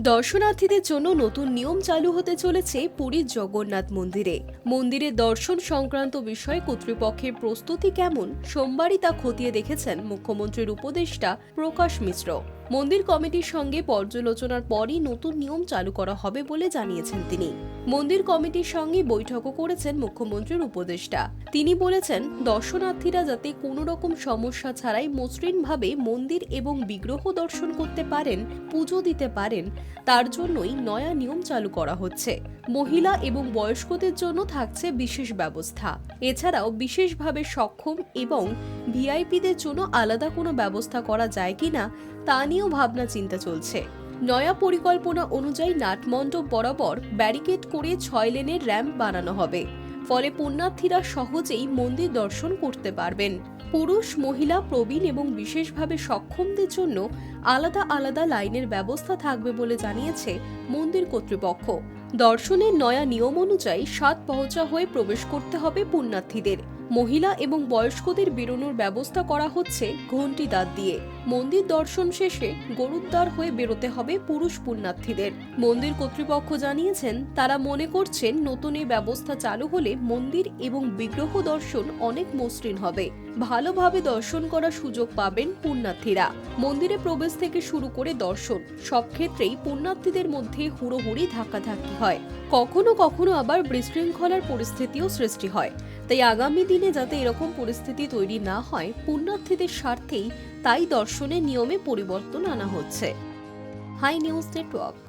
দর্শনার্থীদের জন্য নতুন নিয়ম চালু হতে চলেছে পুরীর জগন্নাথ মন্দিরে। মন্দিরে দর্শন সংক্রান্ত বিষয়ে কর্তৃপক্ষের প্রস্তুতি কেমন? সোমবারই তা খতিয়ে দেখেছেন মুখ্যমন্ত্রীর উপদেষ্টা প্রকাশ মিশ্র। মন্দির কমিটির সঙ্গে পর্যালোচনার পরই নতুন নিয়ম চালু করা হবে বলে জানিয়েছেন তিনি। মন্দির কমিটির সঙ্গে বৈঠকও করেছেন মুখ্যমন্ত্রীর উপদেষ্টা। তিনি বলেছেন, দর্শনার্থীরা যাতে কোনো রকম সমস্যা ছাড়াই মসৃণভাবে মন্দির এবং বিগ্রহ দর্শন করতে পারেন, পুজো দিতে পারেন, তার জন্যই নয়া নিয়ম চালু করা হচ্ছে। মহিলা এবং বয়স্কদের জন্য থাকছে বিশেষ ব্যবস্থা। এছাড়াও বিশেষভাবে সক্ষম এবং ভিআইপিদের জন্য আলাদা কোনো ব্যবস্থা করা যায় কিনা তা নিয়েও ভাবনা চিন্তা চলছে। নয়া পরিকল্পনা অনুযায়ী নাটমণ্ডপ বরাবর ব্যারিকেড করে ছয় লেনের র্যাম্প বানানো হবে। ফলে পুণ্যার্থীরা সহজেই মন্দির দর্শন করতে পারবেন। পুরুষ, মহিলা, প্রবীণ এবং বিশেষভাবে সক্ষমদের জন্য আলাদা আলাদা লাইনের ব্যবস্থা থাকবে বলে জানিয়েছে মন্দির কর্তৃপক্ষ। দর্শনের নয়া নিয়ম অনুযায়ী সাত পহচা হয়ে প্রবেশ করতে হবে পুণ্যার্থীদের। মহিলা এবং বয়স্কদের বেরোনোর ব্যবস্থা করা হচ্ছে ঘণ্টি দাঁত দিয়ে। মন্দির দর্শন শেষে গরুদ্বার হয়ে বেরোতে হবে পুরুষ পুণ্যার্থীদের। মন্দির কর্তৃপক্ষ জানিয়েছেন, তারা মনে করছেন নতুন এই ব্যবস্থা চালু হলে মন্দির এবং বিগ্রহ দর্শন অনেক মসৃণ হবে। ভালোভাবে দর্শন করার সুযোগ পাবেন পুণ্যার্থীরা। মন্দিরে প্রবেশ থেকে শুরু করে দর্শন, সব ক্ষেত্রেই পুণ্যার্থীদের মধ্যে হুড়োহুড়ি ধাক্কাধাক্কি হয়। কখনো কখনো আবার বিশৃঙ্খলার পরিস্থিতিও সৃষ্টি হয়। তাই আগামী দিনে যাতে এরকম পরিস্থিতি তৈরি না হয়, পুণ্যার্থীদের স্বার্থেই তাই দর্শনের নিয়মে পরিবর্তন আনা হচ্ছে। High News Network.